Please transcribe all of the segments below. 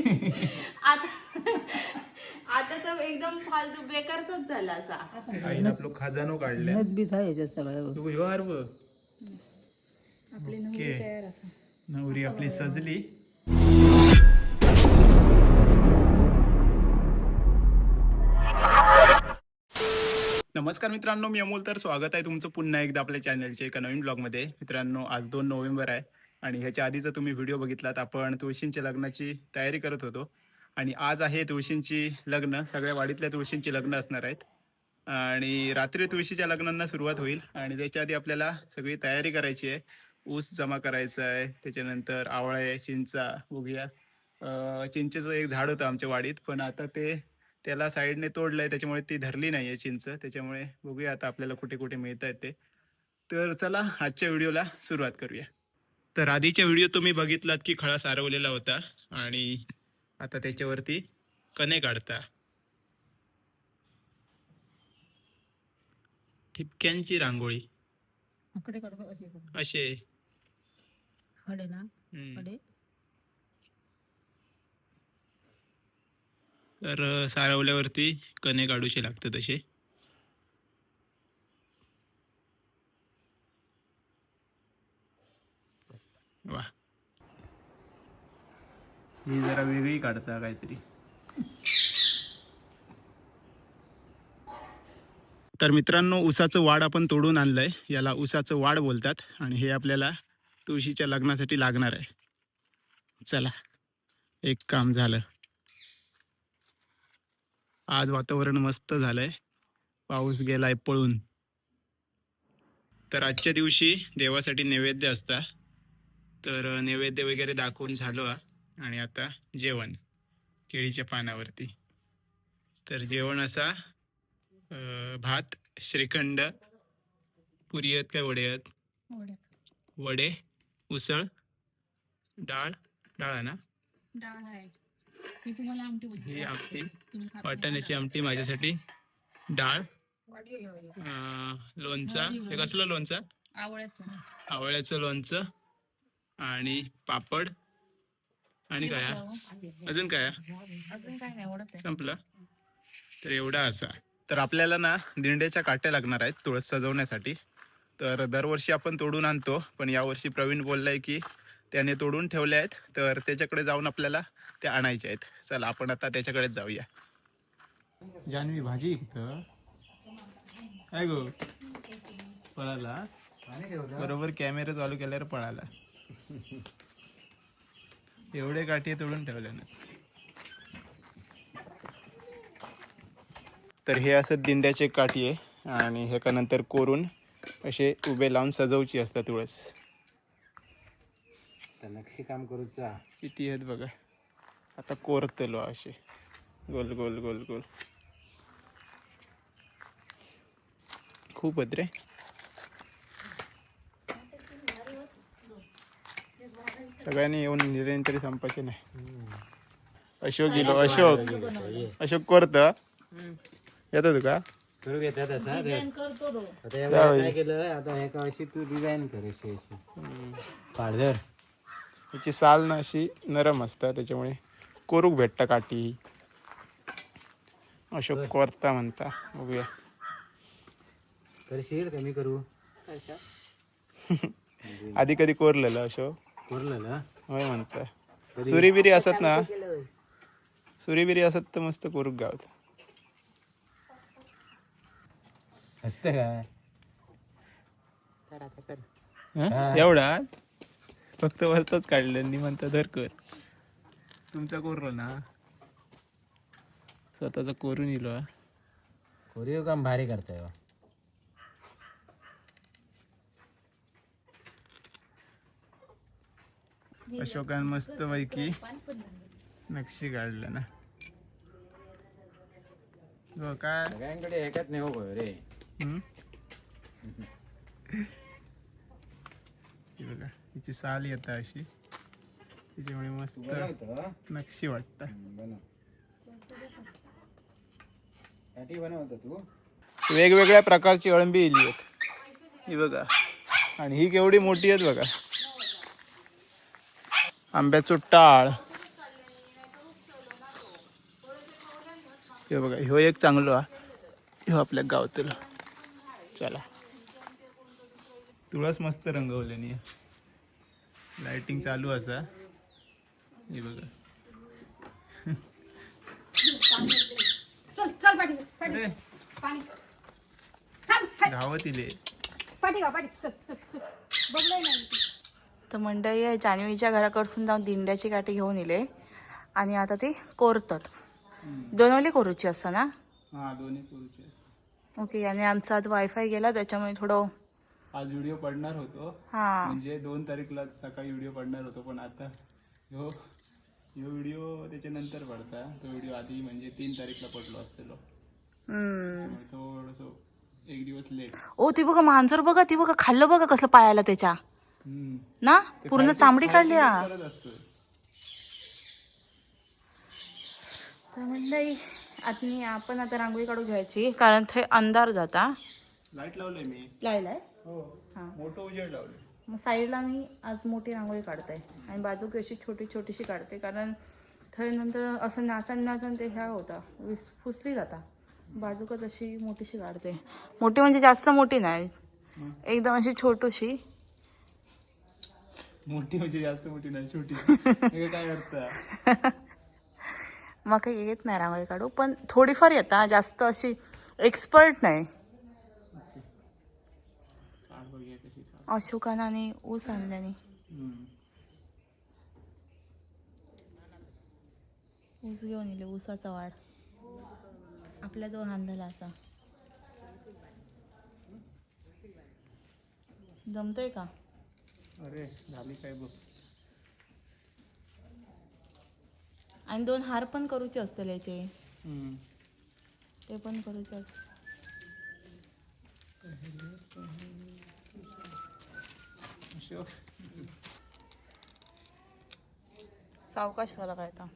आता आता तर एकदम फालतू बेकारच झाला असा. आईनं आपलं खजानो काढले. नद बीत आहे याच्यात सगळं तू ह्यो हार बघ. आपली ओके. तयार असा. नवरी आपली सजली. नमस्कार मित्रांनो मी अमोल तर स्वागत आहे तुमचं पुन्हा एकदा आपल्या चॅनलच्या एका नवीन ब्लॉगमध्ये मित्रांनो आज दोन नोव्हेंबर आहे. आणि ह्याच्या आधीचा तुम्ही व्हिडिओ बघितलात आपण तुळशींच्या लग्नाची तयारी करत होतो. आणि आज आहे तुळशींची लग्न सगळ्या वाडीतल्या तुळशींची लग्न असणार आहेत. आणि रात्री तुळशीच्या लग्नांना सुरुवात होईल आणि त्याच्या आधी आपल्याला सगळी तयारी करायची आहे. ऊस जमा करायचा आहे त्याच्यानंतर आवळे चिंचा बघूया चिंचेचं एक झाड होतं आमच्या वाडीत पण आता ते त्याला साईडने तोडलंय त्याच्यामुळे ती धरली नाहीये चिंच. त्याच्यामुळे बघूया आता आपल्याला कुठे कुठे मिळत आहेत ते. तर चला आजच्या व्हिडिओला सुरुवात करूया. तर आधीच्या व्हिडिओ तुम्ही बघितलात की खळा सारवलेला होता आणि आता त्याच्यावरती कणे काढता. ठिपक्यांची रांगोळी. असे. असे तर सारवल्यावरती कणे काढूचे लागतात तसे वा. ही जरा वेगळी काढता काहीतरी. तर मित्रांनो उसाचं वाड आपण तोडून आणलंय. याला उसाचं वाड बोलतात आणि हे आपल्याला तुळशीच्या लग्नासाठी लागणार आहे. चला एक काम झालं. आज वातावरण मस्त झालंय. पाऊस गेलाय पळून. तर आजच्या दिवशी देवासाठी नैवेद्य असता. तर नैवेद्य वगैरे दाखवून झालो हा. आणि आता जेवण केळीच्या पानावरती तर जेवण असा भात श्रीखंड पुरी आहेत काय वडे आहेत. वडे उसळ डाळ डाळ ना. ही आमटी. वाटाण्याची आमटी माझ्यासाठी डाळ लोणचा हे कसलं लोणचं. आवळ्याचं लोणचं आणि पापड आणि काय? अजून काय? अजून काय नाही एवढंच आहे. संपलं? तर एवढा असा. तर आपल्याला ना दिंड्याच्या काट्या लागणार आहेत तुळस सजवण्यासाठी. तर दरवर्षी आपण तोडून आणतो पण यावर्षी प्रवीण बोललाय की त्याने तोडून ठेवल्या आहेत तर त्याच्याकडे जाऊन आपल्याला त्या आणायच्या आहेत. चला आपण आता त्याच्याकडेच जाऊया. जानवी भाजी इथं. काय गो? पळाला. बरोबर कॅमेरा चालू केल्यावर पळाला. एवढे काठी तोडून ठेवले ना. तर हे असं दिंड्याचे काठी आहे आणि ह्याका नंतर कोरून असे उभे लावून सजवची असतात तुळस. नक्षी काम करूचा किती आहेत बघा. आता कोरतलो असे. गोल गोल गोल गोल. खूप आहेत रे. सगळ्यांनी येऊन तरी संपायचे नाही. अशोक गेलो अशोक. अशोक कोरत. येतो तुका करू घेतात असा करतो तो. आता या वेळेला काय केलं आता ह्या अशी तू डिझाईन कर अशी अशी. साल ना अशी नरम असता त्याच्यामुळे कोरूक भेटता काठी. अशोक कोरता म्हणता. बघूया. करशील कमी करू? आधी कधी कोरलेलं अशोक? कोरलं ना? होय म्हणता सुरी बिरी असत ना? सुरी बिरी असत तर मस्त कोरूक गावत. असतं काय हं? एवढा? फक्त वरतच काढलं. नि म्हणता धर कर. तुमचा कोरलं ना? स्वतःचा कोरून येलो हा. कोरिओ काम भारी करताय हो. अशोकान मस्त पैकी नक्षी काढलं ना. हो काय? सगळ्यांकडे एकच नाही हो रे. हम्म? ही बघा हिची साल येता अशी. त्याच्यामुळे मस्त नक्षी वाटत. तू. वेगवेगळ्या प्रकारची अळंबी इली आहेत. ही बघा. आणि ही केवढी मोठी आहेत बघा. आंब्याचं टाळ. हे बघा ह्यो एक चांगलो हा. ह्यो आपल्या गावातलो. चला. तुळस मस्त रंगवल्यानी लाइटिंग चालू असा. हे बघा. चल तर मंडळी आहे. जान्हवीच्या घराकडसून जाऊन दिंड्याची काठी घेऊन इले. आणि आता ती कोरतात. दोनवली कोरूची असतं ना? हा ओके आणि आमचा आज वायफाय गेला त्याच्यामुळे थोडं आज व्हिडिओ पडणार होतो. हा. म्हणजे दोन तारीखला सकाळी व्हिडिओ पडणार होतो पण आता ह्यो व्हिडिओ त्याच्यानंतर पडता. तो व्हिडिओ आधी म्हणजे तीन तारीखला पडलो. त्यामुळे थोडस एक दिवस लेट ओ ती बघा मांजर बघा ती बघा खाल्लं बघा कसलं पायाला त्याच्या. ना? पूर्ण चांबडी काढली हा. तर मंडळी आता आपण आता रांगोळी काढू घ्यायची कारण ते अंधार जाता लाइट लावले मी. लायलाय हो. हा. मोठं उजेड लावले मग साईडला मी आज मोठी रांगोळी काढते आणि बाजूक अशी छोटी छोटीशी काढते कारण थंय नंतर असं नाचन नाचन ते ह्या होता विस फुसली जाता. बाजूकच अशी मोठीशी काढते. मोठी म्हणजे जास्त मोठी नाही. एकदम अशी छोटीशी. मोठी म्हणजे जास्त मोठी नाही छोटी. हे काय करता मग काही येत नाही रांगोळी काढू पण थोडीफार येता जास्त अशी एक्सपर्ट नाही. अशोकानाने ऊस आणल्याने. ऊस घेऊन येले ऊसाचा वाढ. आपल्या जो हांदला असा. जमतोय का? अरे झाली काय बघ आणि दोन हार पण करूचे असतील याचे हम्म. ते पण करूचे असतील. अशोक सावकाश करा काय तर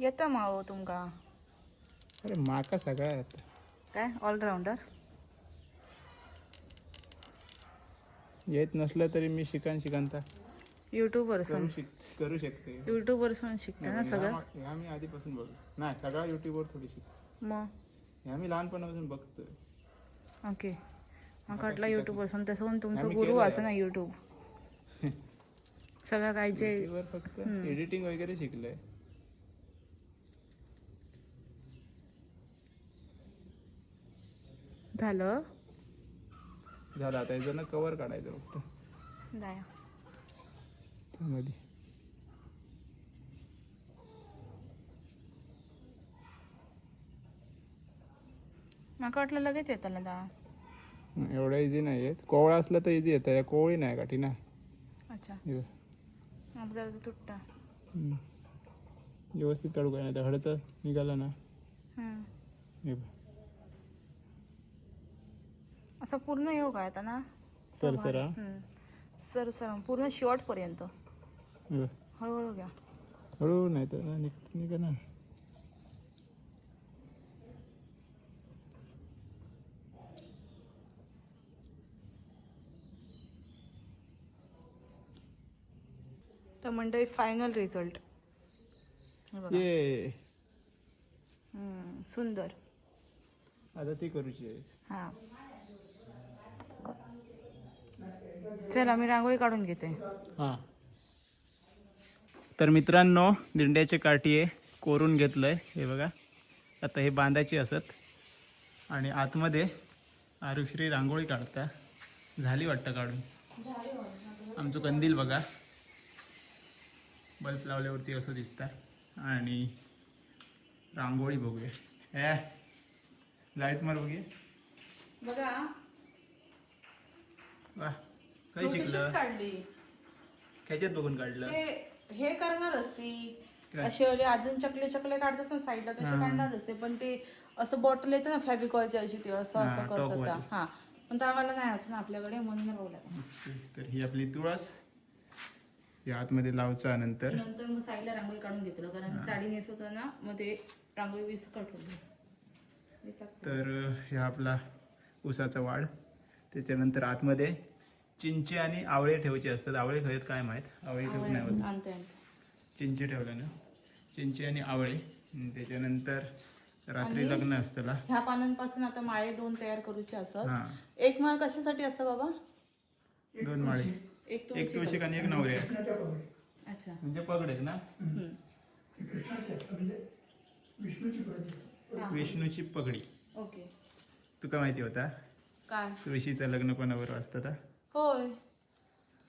येतं मावो तुमका. अरे माका सगळ्या येतं. काय? ऑलराऊंडर येत नसलं तरी मी शिकन शिकनता. युट्यूबर करू शिक करू शकते. युट्यूबर शिकता ना सगळं? मी आधीपासून बघ नाही सगळा युट्यूबवर थोडी शिक मग? ह्या मी लहानपणापासून बघतोय. ओके. मग वाटलं युट्यूब असून तसं तुमचं आम्ही गुरु केलंय. असं ना युट्यूब सगळं काय जे युट्यूबवर फक्त एडिटिंग वगैरे शिकलंय. झालं. झालं आता याचं कवर काढायचं फक्त. मध्ये माका वाटलं लगेच येतं ना दा. एवढा इझी नाही येत कोवळा असला तर इझी येतं. या कोवळी नाही काठी ना. अच्छा. तुटता. व्यवस्थित काढू काय नाही. तर हळद निघाला ना. हे बघ. असं पूर्ण येऊ का आता ना? सर सर हा. हम्म. सर सर पूर्ण शॉर्ट पर्यंत. हळूहळू घ्या. हळू नाही तर निघ ना तर मंडळी फायनल रिझल्ट ये. सुंदर. आता ती करूची आहे. हा. चला मी रांगोळी काढून घेते. हां. तर मित्रांनो दिंड्याचे काठी कोरून घेतलंय. हे बघा. आता हे बांधायची असत. आणि आतमध्ये आरुश्री रांगोळी काढता. झाली वाटतं काढून. आमचं कंदील बघा. बल्ब लावल्यावरती असं दिसतं. आणि रांगोळी बघूया. ए लाइट मार बघूया. बघा. वा. काय शिकलं? काढली. ह्याच्यात बघून काढलं? ते हे करणार असती. काय? असे वाले अजून चकले चकले काढतात ना साईडला तसे काढणार असते. पण ते असं बॉटल येतं ना फॅबिकॉलची अशी ते असं हा, असं करतात. टॉपवाली. त्या. हा. पण त्या आम्हाला नाही होत ना आपल्याकडे म्हणून राहू तर ही आपली तुळस. या आतमध्ये लावचा नंतर. नंतर मग साईडला रांगोळी काढून घेतलं कारण साडी नेसवताना मग ते रांगोळी विस्कट होती तर अं, ह्या आपला ऊसाचा वाढ. त्याच्यानंतर आतमध्ये चिंचे आणि आवळे ठेवायचे असतात. आवळे खायत काय माहीत? आवळे ठेवून नाही. चिंचे ठेवलं ना? चिंचे आणि आवळे. आणि त्याच्यानंतर रात्री लग्न असतं ह्या पानांपासून आता माळे दोन तयार करूचे असत एक माळ कशासाठी असतं बाबा? दोन माळे. एक तो एक तुळशी आणि एक नवरे अच्छा. म्हणजे पगडे ना? हम्म. विष्णूची पगडी ओके. तुका माहिती होता? काय? तुळशीचं लग्न कोणावर असतं का होय.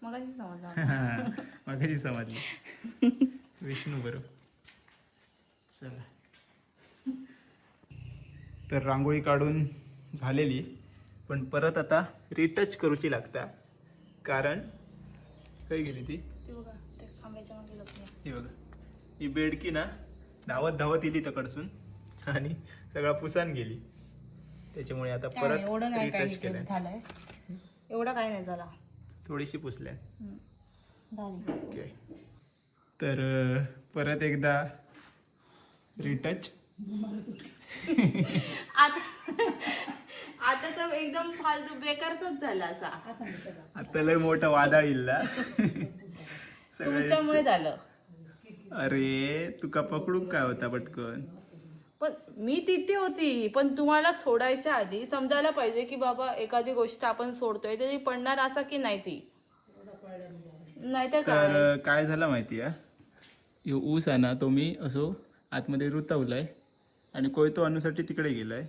मग समजलं विष्णू बरोबर चला. तर रांगोळी काढून झालेली पण परत आता रिटच करूची लागता. कारण काही गेली ती. ही बघा. ही बेडकी ना धावत धावत येली तकडसून आणि सगळा पुसान गेली. त्याच्यामुळे आता काय परत काय रिटच झालंय. एवढं काय नाही झाला. थोडीशी पुसल्या. झाली. ओके तर परत एकदा रिटच आता आता तर एकदम फालतू बेकारच झाला असा. आता लय मोठा वादळ इल्ला सगळे तुमच्यामुळे झालं. अरे तुका पकडूक काय होता पटकन? पण मी तिथे होती पण तुम्हाला सोडायच्या आधी समजायला पाहिजे की बाबा एखादी गोष्ट आपण सोडतोय तरी पडणार असा की नाही ती? नाहीतर तर काय काय झालं माहिती आहे? ऊस आहे ना तो मी असो आतमध्ये रुतवलाय आणि कोयतो आणूसाठी तिकडे गेलाय.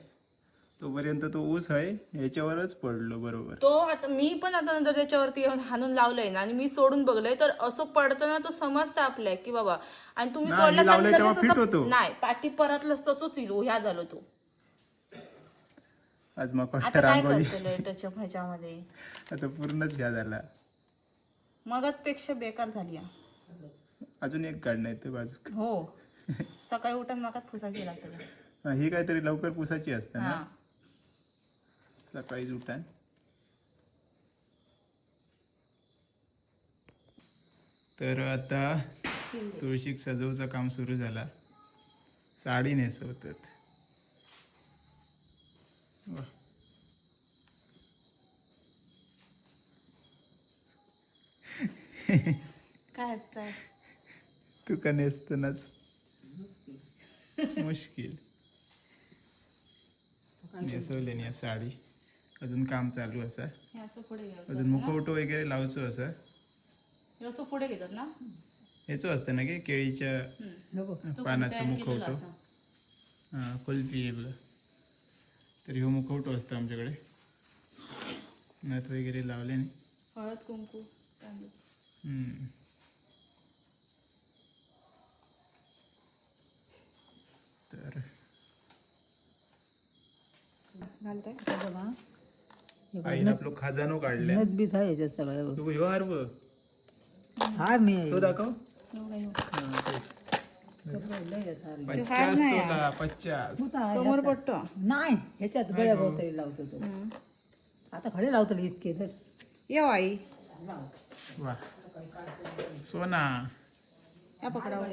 तोपर्यंत तो ऊस आहे ह्याच्यावरच पडलो बरोबर. तो आता मी पण आता नंतर त्याच्यावरती येऊन हाणून लावलंय ना आणि मी सोडून बघलंय तर असं पडताना तो समजतं आपल्या की बाबा आणि तुम्ही नाही, सोडलं लावलंय सांगितलं तसं- होतो. नाही पाठी परतलं तसंच येईल ह्या झालो तो. आज मग आता काय रांगोळी. करतोय त्याच्या ह्याच्यामध्ये? आता पूर्णच ह्या झाला. मगच पेक्षा बेकार झाली हा. अजून एक काढणं येतं बाजू हो. सकाळी उठून मगाच फुसायची लागते हा, ही काहीतरी लवकर पुसाची असते ना? हा. सकाळीच उठान तर आता तुळशीक सजवचं काम सुरू झाला. साडी नेसवतात. वा. काय तुका नेसतानाच? मुश्किल. नेसवले या साडी. अजून काम चालू असा. हे असं पुढे घेतात अजून मुखवटो वगैरे लावचो असा. हे असं पुढे घेतात ना? ह्याचो असतं ना की केळीच्या पानाचं मुखवटो. हां कुल्फी आपलं तर ह्यो मुखवटो असतो आमच्याकडे. नथ वगैरे लावले नाही. हळद कुंकू तांदूळ. हम्म. तर आईनं आपलं खजानो काढल्या बीत आहे याच्यात सगळं तू ह्यो हार बघ हार नाही आहे. तो दाखव. एवढा एवढा. हां, तेच. सगळं लय आहे हार. पचास तोला पचास. होता आहे. समोर पडतो नाही ह्याच्यात गळ्या लावतो तो. आता खडे लावतो इतके तर. येऊ आई. वा. सोना. या पकडावर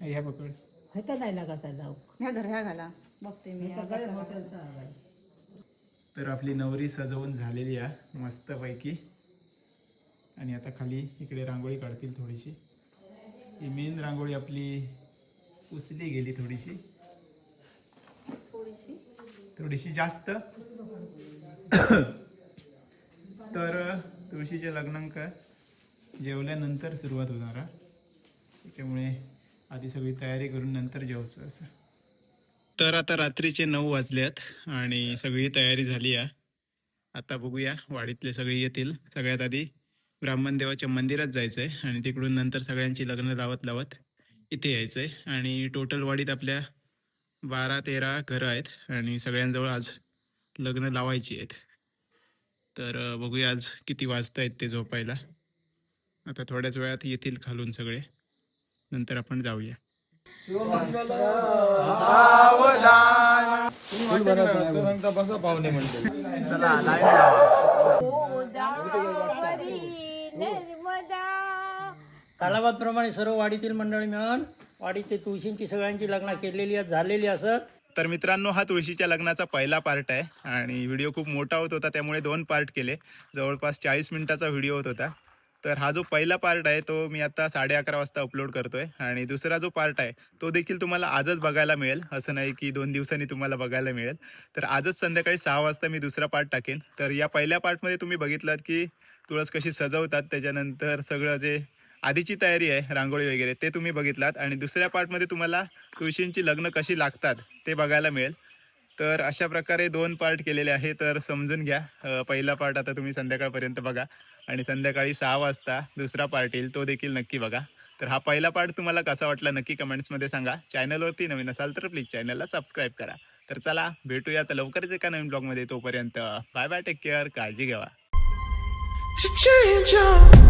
ह्या पकड. ह्याचा नाही लागायचा लावू ह्या धर ह्या घाला. बघते मी. गळ्या हार आहे. तर आपली नवरी सजवून झालेली आहे. मस्तपैकी. आणि आता खाली इकडे रांगोळी काढतील थोडीशी. ही मेन रांगोळी आपली पुसली गेली थोडीशी. थोडीशी. जास्त. तर तुळशीच्या लग्नांक जेवल्यानंतर सुरुवात होणार. त्याच्यामुळे आधी सगळी तयारी करून नंतर जेवायचं असं. तर आता रात्रीचे नऊ वाजल्यात आणि सगळी तयारी झाली आहे. आता बघूया वाडीतले सगळे येतील. सगळ्यात आधी ब्राह्मण देवाच्या मंदिरात जायचं आहे आणि तिकडून नंतर सगळ्यांची लग्न लावत लावत इथे यायचं आहे आणि टोटल वाडीत आपल्या बारा तेरा घरं आहेत आणि सगळ्यांजवळ आज लग्न लावायची आहेत. तर बघूया आज किती वाजता आहेत ते झोपायला. आता थोड्याच वेळात येतील खालून सगळे. नंतर आपण जाऊया. चला प्रमाणे सर्व वाडीतील मंडळी मिळून वाडीचे तुळशींची सगळ्यांची लग्न केलेली झालेली असत तर मित्रांनो हा तुळशीच्या लग्नाचा पहिला पार्ट आहे आणि व्हिडिओ खूप मोठा होत होता त्यामुळे दोन पार्ट केले. जवळपास चाळीस मिनिटाचा व्हिडिओ होत होता. तर हा जो पहिला पार्ट आहे तो मी आता साडे अकरा वाजता अपलोड करतोय. आणि दुसरा जो पार्ट आहे तो देखील तुम्हाला आजच बघायला मिळेल. असं नाही की दोन दिवसांनी तुम्हाला बघायला मिळेल. तर आजच संध्याकाळी सहा वाजता मी दुसरा पार्ट टाकेन. तर या पहिल्या पार्टमध्ये तुम्ही बघितलात की तुळस कशी सजवतात त्याच्यानंतर सगळं जे आधीची तयारी आहे रांगोळी वगैरे ते तुम्ही बघितलात. आणि दुसऱ्या पार्टमध्ये तुम्हाला तुळशींची लग्न कशी लागतात ते बघायला मिळेल. तर अशा प्रकारे दोन पार्ट केलेले आहे. तर समजून घ्या. पहिला पार्ट आता तुम्ही संध्याकाळपर्यंत बघा. आणि संध्याकाळी सहा वाजता दुसरा पार्ट येईल तो देखील नक्की बघा. तर हा पहिला पार्ट तुम्हाला कसा वाटला नक्की कमेंट्समध्ये सांगा. चॅनलवरती नवीन असाल तर प्लीज चॅनलला सबस्क्राईब करा. तर चला भेटूया आता लवकरच एका नवीन ब्लॉगमध्ये तोपर्यंत बाय बाय टेक केअर काळजी घ्यावा to change up.